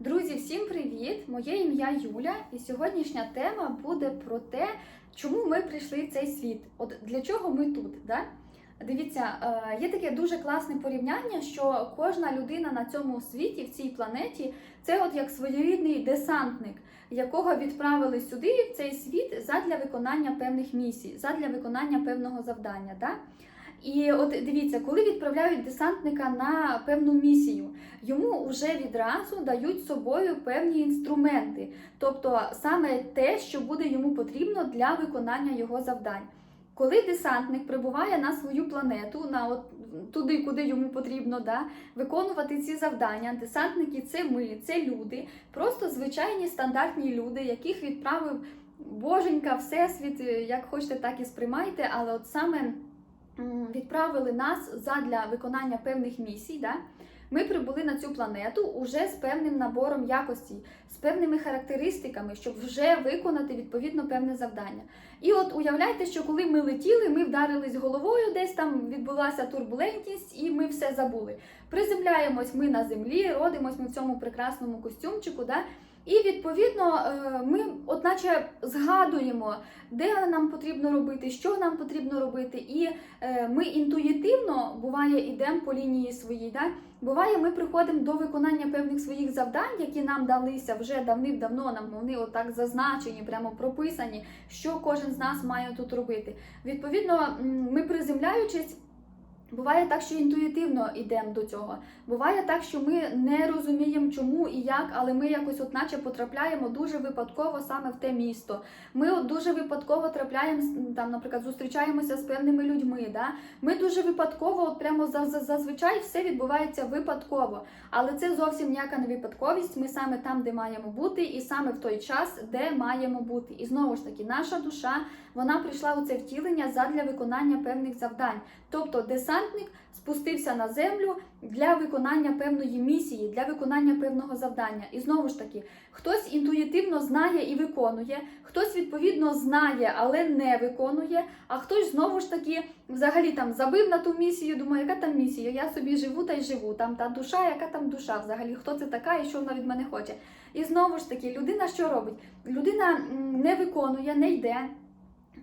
Друзі, всім привіт! Моє ім'я Юля, і сьогоднішня тема буде про те, чому ми прийшли в цей світ. От для чого ми тут? Да? Дивіться, е, є таке дуже класне порівняння, що кожна людина на цьому світі, в цій планеті, це от як своєрідний десантник, якого відправили сюди, в цей світ, задля виконання певних місій, задля виконання певного завдання. Да? І от дивіться, коли відправляють десантника на певну місію, йому вже відразу дають собою певні інструменти, тобто саме те, що буде йому потрібно для виконання його завдань. Коли десантник прибуває на свою планету, на от туди, куди йому потрібно да, виконувати ці завдання, десантники це ми, це люди, просто звичайні стандартні люди, яких відправив Боженька, Всесвіт, як хочете, так і сприймайте, але от саме відправили нас задля виконання певних місій. Да? Ми прибули на цю планету уже з певним набором якостей, з певними характеристиками, щоб вже виконати відповідно певне завдання. І от уявляйте, що коли ми летіли, ми вдарились головою, десь там відбулася турбулентність, і ми все забули. Приземляємось ми на землі, родимось ми в цьому прекрасному костюмчику. Да? І відповідно е, ми, от наче згадуємо, де нам потрібно робити, що нам потрібно робити, і е, ми інтуїтивно буває йдемо по лінії своїй. Да? Буває, ми приходимо до виконання певних своїх завдань, які нам далися вже давним-давно. Нам вони отак зазначені, прямо прописані, що кожен з нас має тут робити. Відповідно, ми приземляючись. Буває так, що інтуїтивно йдемо до цього. Буває так, що ми не розуміємо, чому і як, але ми якось, от наче потрапляємо дуже випадково саме в те місто. Ми от дуже випадково трапляємо там, наприклад, зустрічаємося з певними людьми. Да? Ми дуже випадково, от прямо за- за- зазвичай все відбувається випадково. Але це зовсім ніяка не випадковість. Ми саме там, де маємо бути, і саме в той час, де маємо бути. І знову ж таки, наша душа вона прийшла у це втілення задля виконання певних завдань. Тобто десантник спустився на землю для виконання певної місії, для виконання певного завдання. І знову ж таки, хтось інтуїтивно знає і виконує, хтось відповідно знає, але не виконує. А хтось знову ж таки взагалі там забив на ту місію, думає, яка там місія? Я собі живу та й живу. Там та душа, яка там душа, взагалі, хто це така і що вона від мене хоче. І знову ж таки, людина що робить? Людина не виконує, не йде.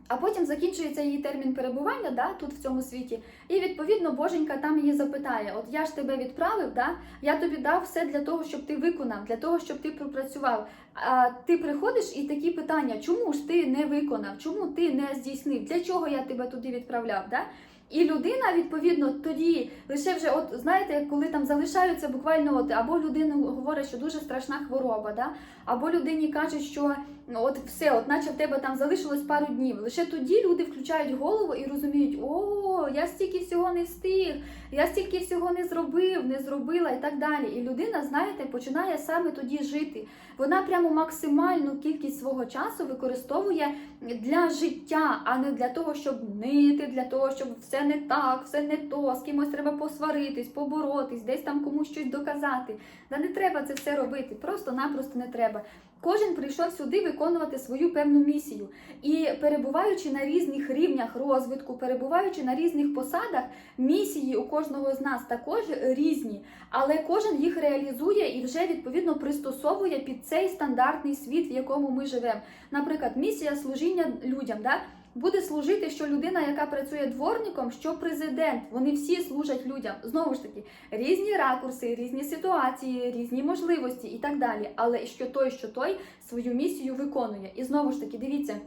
А потім закінчується її термін перебування да, тут в цьому світі, і відповідно Боженька там її запитає: От я ж тебе відправив, да, я тобі дав все для того, щоб ти виконав, для того, щоб ти пропрацював. А ти приходиш і такі питання: чому ж ти не виконав? Чому ти не здійснив? Для чого я тебе туди відправляв? Да? І людина, відповідно, тоді лише вже, от знаєте, коли там залишаються буквально, от або людина говорить, що дуже страшна хвороба, да? або людині кажуть, що от все, от наче в тебе там залишилось пару днів. Лише тоді люди включають голову і розуміють, о, я стільки всього не встиг, я стільки всього не зробив, не зробила і так далі. І людина, знаєте, починає саме тоді жити. Вона прямо максимальну кількість свого часу використовує для життя, а не для того, щоб нити, для того, щоб все не так, все не то, з кимось треба посваритись, поборотись, десь там комусь щось доказати. Да не треба це все робити, просто-напросто не треба. Кожен прийшов сюди виконувати свою певну місію. І перебуваючи на різних рівнях розвитку, перебуваючи на різних посадах, місії у кожного з нас також різні, але кожен їх реалізує і вже відповідно пристосовує під цей стандартний світ, в якому ми живемо. Наприклад, місія служіння людям. Да? Буде служити, що людина, яка працює дворником, що президент, вони всі служать людям. Знову ж таки, різні ракурси, різні ситуації, різні можливості і так далі. Але що той, що той свою місію виконує. І знову ж таки, дивіться,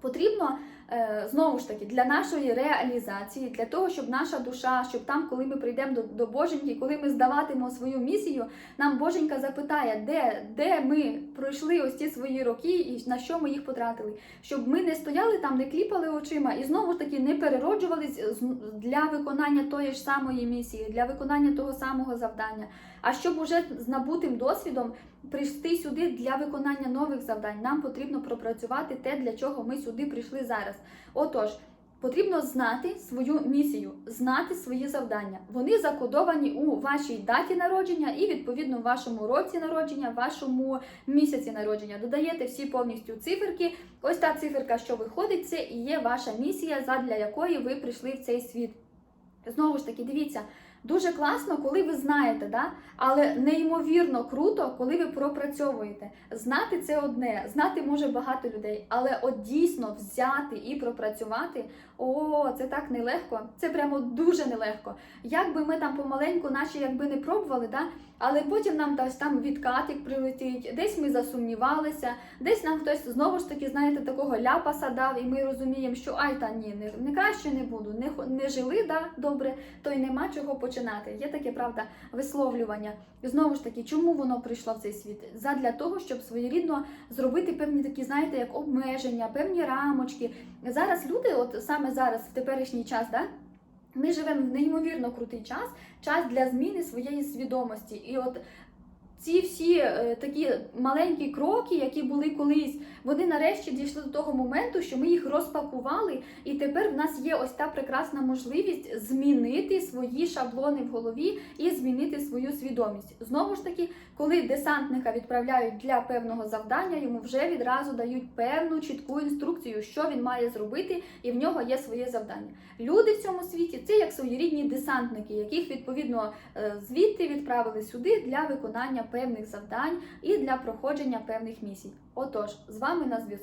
потрібно знову ж таки для нашої реалізації, для того, щоб наша душа, щоб там, коли ми прийдемо до, до Боженьки, коли ми здаватимо свою місію, нам Боженька запитає, де, де ми пройшли ось ці свої роки і на що ми їх потратили, щоб ми не стояли там, не кліпали очима і знову ж таки не перероджувались для виконання тої ж самої місії, для виконання того самого завдання. А щоб уже з набутим досвідом прийти сюди для виконання нових завдань, нам потрібно пропрацювати те, для чого ми сюди прийшли зараз. Отож. Потрібно знати свою місію, знати свої завдання. Вони закодовані у вашій даті народження і відповідно вашому році народження, вашому місяці народження. Додаєте всі повністю циферки. Ось та циферка, що виходить, це і є ваша місія, задля якої ви прийшли в цей світ. Знову ж таки, дивіться, Дуже класно, коли ви знаєте, да? але неймовірно круто, коли ви пропрацьовуєте. Знати це одне, знати може багато людей, але от дійсно взяти і пропрацювати, о, це так нелегко. Це прямо дуже нелегко. Як би ми там помаленьку, наче якби не пробували, да? але потім нам десь там відкатик прилетить, десь ми засумнівалися, десь нам хтось знову ж таки, знаєте, такого ляпаса дав, і ми розуміємо, що ай та ні, не, не краще не буду, не, не жили да, добре, то й нема чого починати. Є таке правда висловлювання. І знову ж таки, чому воно прийшло в цей світ? Задля того, щоб своєрідно зробити певні такі, знаєте, як обмеження, певні рамочки. Зараз люди, от саме зараз, в теперішній час, да, ми живемо в неймовірно крутий час, час для зміни своєї свідомості. І от ці всі е, такі маленькі кроки, які були колись, вони нарешті дійшли до того моменту, що ми їх розпакували, і тепер в нас є ось та прекрасна можливість змінити свої шаблони в голові і змінити свою свідомість. Знову ж таки, коли десантника відправляють для певного завдання, йому вже відразу дають певну чітку інструкцію, що він має зробити, і в нього є своє завдання. Люди в цьому світі це як своєрідні десантники, яких відповідно е, звідти відправили сюди для виконання певних завдань і для проходження певних місій. Отож, з вами на зв'язку